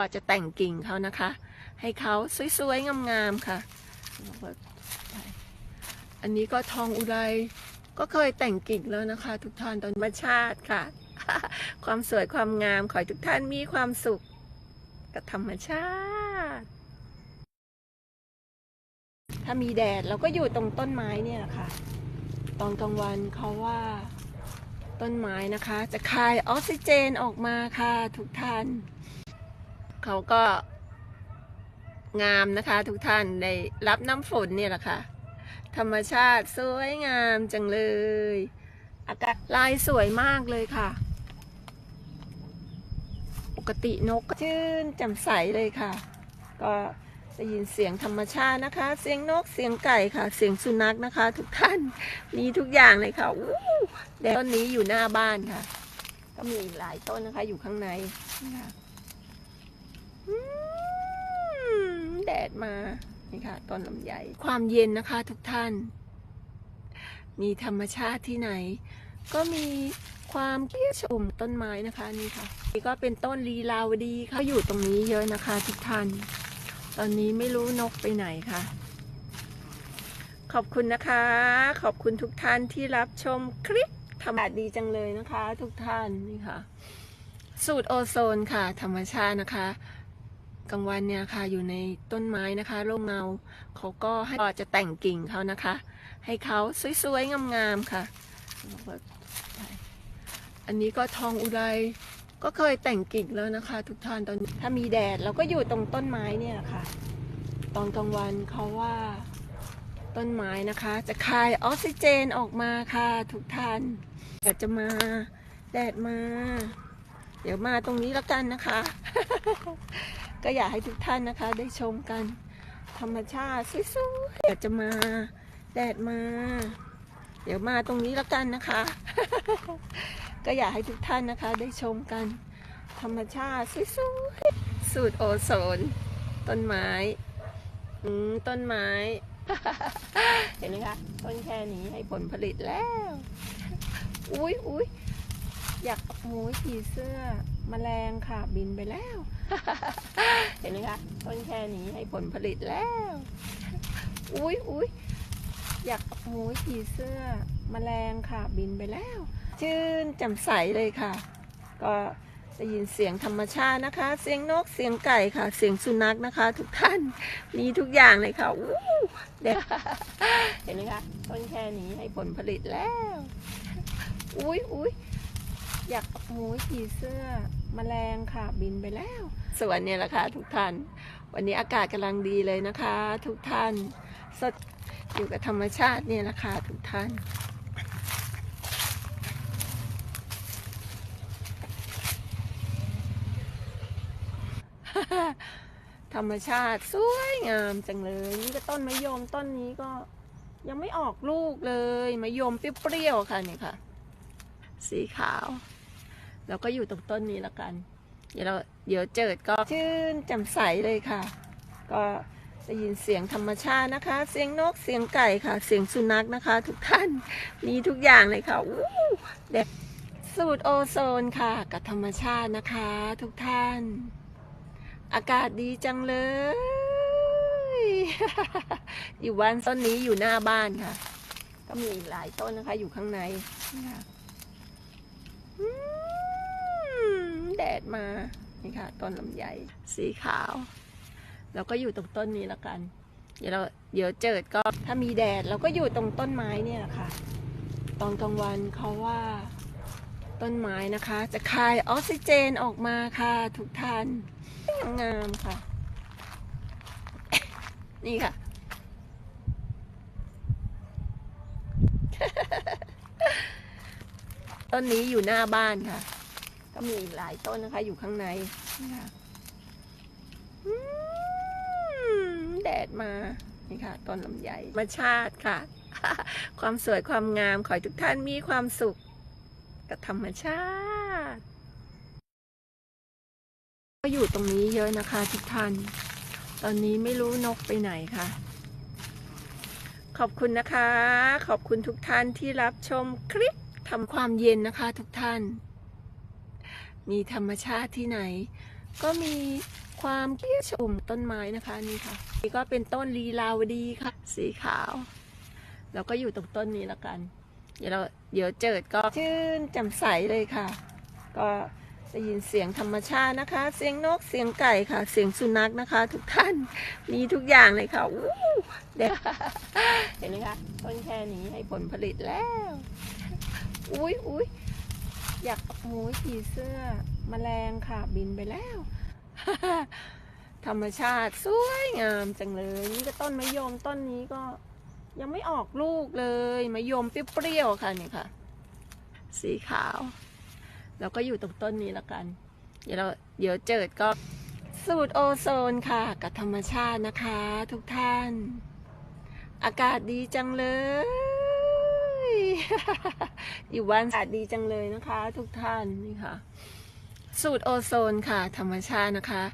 ก็จะแต่งกิ่งเขานะคะ ให้เขาสวยๆงามๆค่ะ อันนี้ก็ทองอุไรก็เคยแต่งกิ่งแล้วนะคะ ทุกท่านตอนธรรมชาติค่ะ ความสวยความงามขอให้ทุกท่านมีความสุขกับธรรมชาติ ถ้ามีแดดเราก็อยู่ตรงต้นไม้เนี่ยค่ะ ตอนกลางวันเขาว่าต้นไม้นะคะ จะคายออกซิเจนออกมาค่ะทุกท่าน เขาก็งามนะคะ ทุกท่านได้รับน้ำฝนเนี่ยแหละค่ะ ธรรมชาติสวยงามจังเลยอากาศลายสวยมากเลยค่ะ ปกตินกก็ชื่นแจ่มใสเลยค่ะ ก็ได้ยินเสียงธรรมชาตินะคะ เสียงนกเสียงไก่ค่ะ เสียงสุนัขนะคะ ทุกท่านมีทุกอย่างเลยค่ะอู้แดดต้นนี้อยู่หน้าบ้านค่ะ ก็มีอีกหลายต้นนะคะอยู่ข้างในนะคะ แดดมา นี่ค่ะ ต้นลำไย ความเย็นนะคะทุกท่าน มีธรรมชาติที่ไหน ก็มีความเกี้ยวชมต้นไม้นะคะนี่ค่ะ นี่ก็เป็นต้นลีลาวดีค่ะอยู่ตรงนี้เยอะนะคะทุกท่าน ตอนนี้ไม่รู้นกไปไหนค่ะ ขอบคุณนะคะ ขอบคุณทุกท่านที่รับชมคลิปธรรมชาติดีจังเลยนะคะ ทุกท่านนี่ค่ะ สูตรโอโซนค่ะ ธรรมชาตินะคะ กลางวันเนี่ยค่ะอยู่ในต้นไม้นะคะร่มเงาเขาก็ให้จะแต่งกิ่งเขานะคะ ให้เขาสวยๆงามๆค่ะ อันนี้ก็ทองอุไรก็เคยแต่งกิ่งแล้วนะคะ ทุกท่านตอนนี้ถ้ามีแดดเราก็อยู่ตรงต้นไม้เนี่ยค่ะ ตอนกลางวันเขาว่าต้นไม้นะคะ จะคายออกซิเจนออกมาค่ะ ทุกท่านแดดจะมาแดดมา เดี๋ยวมาตรงนี้แล้วกันนะคะ ก็อยากให้ทุกท่านนะคะ ได้ชมกัน ธรรมชาติสวยๆแดดจะมาแดดมา เดี๋ยวมาตรงนี้แล้วกันนะคะ ก็อยากให้ทุกท่านนะคะ ได้ชมกัน ธรรมชาติสวยๆสูตรโอโซน ต้นไม้อืมต้นไม้ เห็นไหมคะต้นแค่นี้ให้ผลผลิตแล้ว อุ้ยอุ้ยอยากโอ้ยผีเสื้อ มแมลงค่ะบินไปแล้ว เห็นไหมคะต้นแค่นี้ให้ผลผลิตแล้ว อุ้ยอุ้ยอยากโอ้ยผีเสื้อมแมลงค่ะบินไปแล้ว ชื่นแจ่มใสเลยค่ะ ก็ได้ยินเสียงธรรมชาตินะคะ เสียงนกเสียงไก่ค่ะ เสียงสุนัขนะคะ ทุกท่านมีทุกอย่างเลยค่ะอู้เด็ดเห็นไหมคะต้นแค่นี้ให้ผลผลิตแล้ว อุ้ยอุ้ย อยากโอ้ยผีเสื้อมแมลงค่ะ บินไปแล้ว สวนเนี่ยแหละค่ะทุกท่าน วันนี้อากาศกำลังดีเลยนะคะ ทุกท่านสดอยู่กับธรรมชาติเนี่ยแหละค่ะทุกท่านธรรมชาติสวยงามจังเลย นี่ก็ต้นมะยมต้นนี้ก็ยังไม่ออกลูกเลยมะยมเปรี้ยวๆค่ะนี่ค่ะ สีขาว แล้วก็อยู่ตรงต้นนี้ล้วกัน เดี๋ยวเราเดี๋ยวเจิดก็ชื่นแจ่มใสเลยค่ะ ก็ได้ยินเสียงธรรมชาตินะคะ เสียงนกเสียงไก่ค่ะ เสียงสุนัขนะคะ ทุกท่านมีทุกอย่างเลยค่ะอู้เด็ดสูตรโอโซนค่ะกับธรรมชาตินะคะ ทุกท่าน อากาศดีจังเลย อยู่บ้านต้นนี้อยู่หน้าบ้านค่ะ ก็มีหลายต้นนะคะอยู่ข้างในนะคะอืม แดดมา นี่ค่ะ ต้นลำไยสีขาวแล้วก็อยู่ตรงต้นนี้แล้วกัน เดี๋ยวเราเดี๋ยวเจิดก็ถ้ามีแดดเราก็อยู่ตรงต้นไม้เนี่ยแหละค่ะ ตอนกลางวันเขาว่าต้นไม้นะคะ จะคายออกซิเจนออกมาค่ะ ทุกท่านงามค่ะ นี่ค่ะ ต้นนี้อยู่หน้าบ้านค่ะ ก็มีอีกหลายต้นนะคะ อยู่ข้างในนะคะอืมแดดมานี่ค่ะต้นลำไยมาชาติค่ะ ความสวยความงามขอให้ทุกท่านมีความสุขกับธรรมชาติ ก็อยู่ตรงนี้เยอะนะคะทุกท่าน ตอนนี้ไม่รู้นกไปไหนค่ะ ขอบคุณนะคะ ขอบคุณทุกท่านที่รับชมคลิปทำความเย็นนะคะทุกท่าน มีธรรมชาติที่ไหน ก็มีความเกี้ยวชมต้นไม้นะคะนี่ค่ะนี่ก็เป็นต้นลีลาวดีค่ะ สีขาวแล้วก็อยู่ตรงต้นนี้ละกัน เดี๋ยวเราเดี๋ยวเจิดก็ชื่นแจ่มใสเลยค่ะ ก็ได้ยินเสียงธรรมชาตินะคะ เสียงนกเสียงไก่ค่ะ เสียงสุนัขนะคะ ทุกท่านมีทุกอย่างเลยค่ะอู้เดี๋ยวเห็นไหมคะต้นแค่นี้ให้ผลผลิตแล้ว อุ้ยอุ้ย อยากโอ้ยผีเสื้อมแมลงค่ะ บินไปแล้ว ธรรมชาติสวยงามจังเลย นี่ก็ต้นมะยมต้นนี้ก็ยังไม่ออกลูกเลยมะยมเปรี้ยวๆค่ะนี่ค่ะ สีขาว แล้วก็อยู่ตรงต้นนี้ละกัน เดี๋ยวเราเดี๋ยวเจิดก็สูตรโอโซนค่ะ กับธรรมชาตินะคะ ทุกท่าน อากาศดีจังเลย อยู่บ้านอากาศดีจังเลยนะคะ ทุกท่านนี่ค่ะ สูตรโอโซนค่ะ ธรรมชาตินะคะ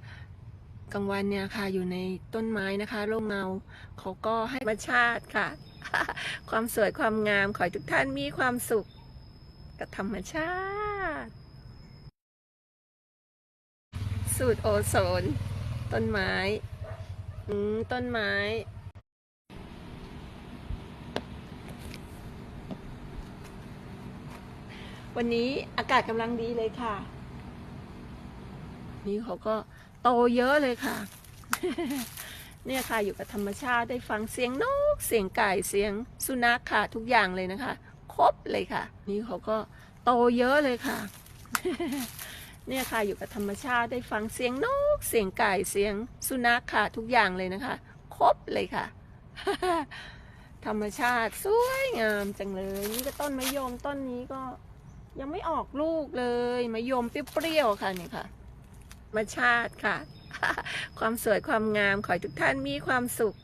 กลางวันเนี่ยค่ะ อยู่ในต้นไม้นะคะร่มเงาเขาก็ให้ธรรมชาติค่ะ ความสวยความงามขอให้ทุกท่านมีความสุขกับธรรมชาติ สูตรโอโซน ต้นไม้ ต้นไม้ วันนี้อากาศกำลังดีเลยค่ะ นี่เขาก็โตเยอะเลยค่ะ เนี่ยค่ะอยู่กับธรรมชาติได้ฟังเสียงนก เสียงไก่เสียงสุนัขค่ะทุกอย่างเลยนะคะ ครบเลยค่ะ นี่เขาก็โตเยอะเลยค่ะ เนี่ยค่ะอยู่กับธรรมชาติได้ฟังเสียงนก เสียงไก่เสียงสุนัขค่ะทุกอย่างเลยนะคะ ครบเลยค่ะธรรมชาติสวยงามจังเลย นี่ก็ต้นมะยมต้นนี้ก็ ยังไม่ออกลูกเลยมะยมเปรี้ยวๆค่ะนี่ค่ะธรรมชาติค่ะ ความสวยความงามขอให้ทุกท่านมีความสุข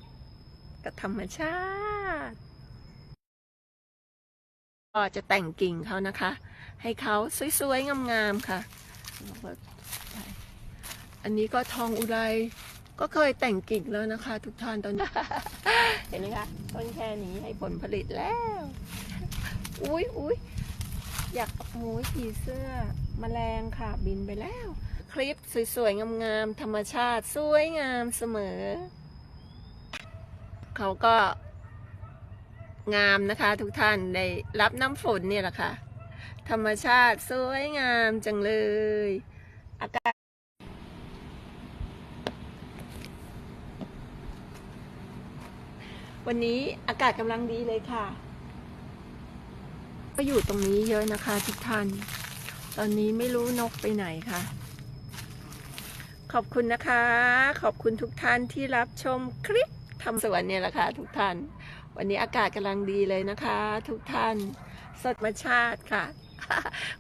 กับธรรมชาติก็จะแต่งกิ่งเขานะคะ ให้เขาสวยๆ งามๆค่ะ อันนี้ก็ทองอุไรก็เคยแต่งกิ่งแล้วนะคะ ทุกท่านตอนนี้เห็นไหมคะต้นแค่นี้ให้ผลผลิตแล้ว อุ้ยอุ้ย อยากโอ้ยผีเสื้อมแมลงค่ะบินไปแล้ว คลิปสวยๆ งามๆ ธรรมชาติ สวยงามเสมอ เขาก็งามนะคะ ทุกท่านได้รับน้ำฝนเนี่ยแหละค่ะ ธรรมชาติสวยงามจังเลย อากาศวันนี้อากาศกำลังดีเลยค่ะ ก็อยู่ตรงนี้เยอะนะคะทุกท่าน ตอนนี้ไม่รู้นกไปไหนค่ะ ขอบคุณนะคะ ขอบคุณทุกท่านที่รับชมคลิปทำสวนเนี่ยแหละค่ะทุกท่าน วันนี้อากาศกำลังดีเลยนะคะ ทุกท่าน สดธรรมชาติค่ะ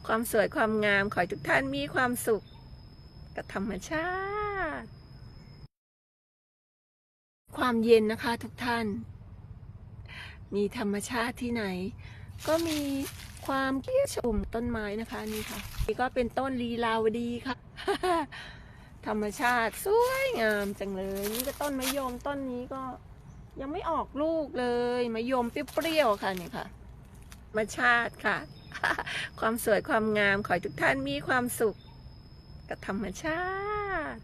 ความสวยความงามขอให้ทุกท่านมีความสุขกับธรรมชาติ ความเย็นนะคะทุกท่าน มีธรรมชาติที่ไหน ก็มีความเกี้ยวชมต้นไม้นะคะนี่ค่ะ นี่ก็เป็นต้นลีลาวดีค่ะ ธรรมชาติสวยงามจังเลย นี่ก็ต้นมะยมต้นนี้ก็ยังไม่ออกลูกเลยมะยมเปรี้ยวๆค่ะนี่ค่ะธรรมชาติค่ะ ความสวยความงามขอให้ทุกท่านมีความสุข กับธรรมชาติ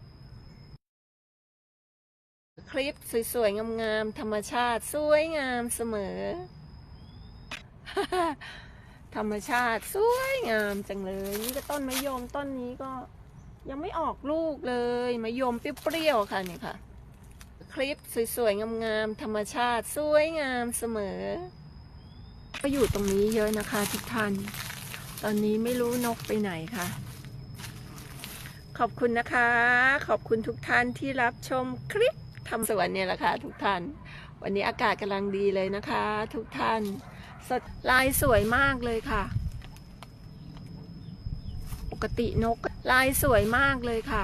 คลิปสวยๆงามๆธรรมชาติสวยงามเสมอ ธรรมชาติสวยงามจังเลย นี่ก็ต้นมะยมต้นนี้ก็ยังไม่ออกลูกเลยมะยมเปรี้ยวๆค่ะนี่ค่ะ คลิปสวยๆงามๆธรรมชาติสวยงามเสมอ ก็อยู่ตรงนี้เยอะนะคะทุกท่าน ตอนนี้ไม่รู้นกไปไหนค่ะ ขอบคุณนะคะ ขอบคุณทุกท่านที่รับชมคลิปทำสวนเนี่ยแหละค่ะทุกท่าน วันนี้อากาศกำลังดีเลยนะคะ ทุกท่าน ลายสวยมากเลยค่ะ ปกตินกลายสวยมากเลยค่ะ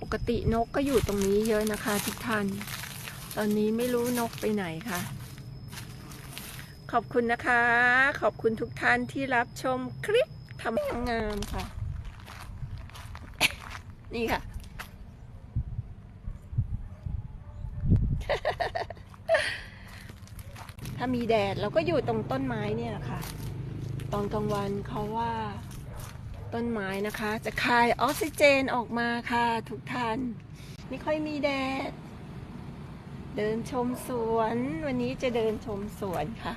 ปกตินกก็อยู่ตรงนี้เยอะนะคะทุกท่าน ตอนนี้ไม่รู้นกไปไหนค่ะ ขอบคุณนะคะ ขอบคุณทุกท่านที่รับชมคลิปทำงามค่ะ นี่ค่ะ ถ้ามีแดดเราก็อยู่ตรงต้นไม้เนี่ยค่ะ ตอนกลางวันเขาว่าต้นไม้นะคะ จะคายออกซิเจนออกมาค่ะ ทุกท่าน ไม่ค่อยมีแดด เดินชมสวน วันนี้จะเดินชมสวนค่ะ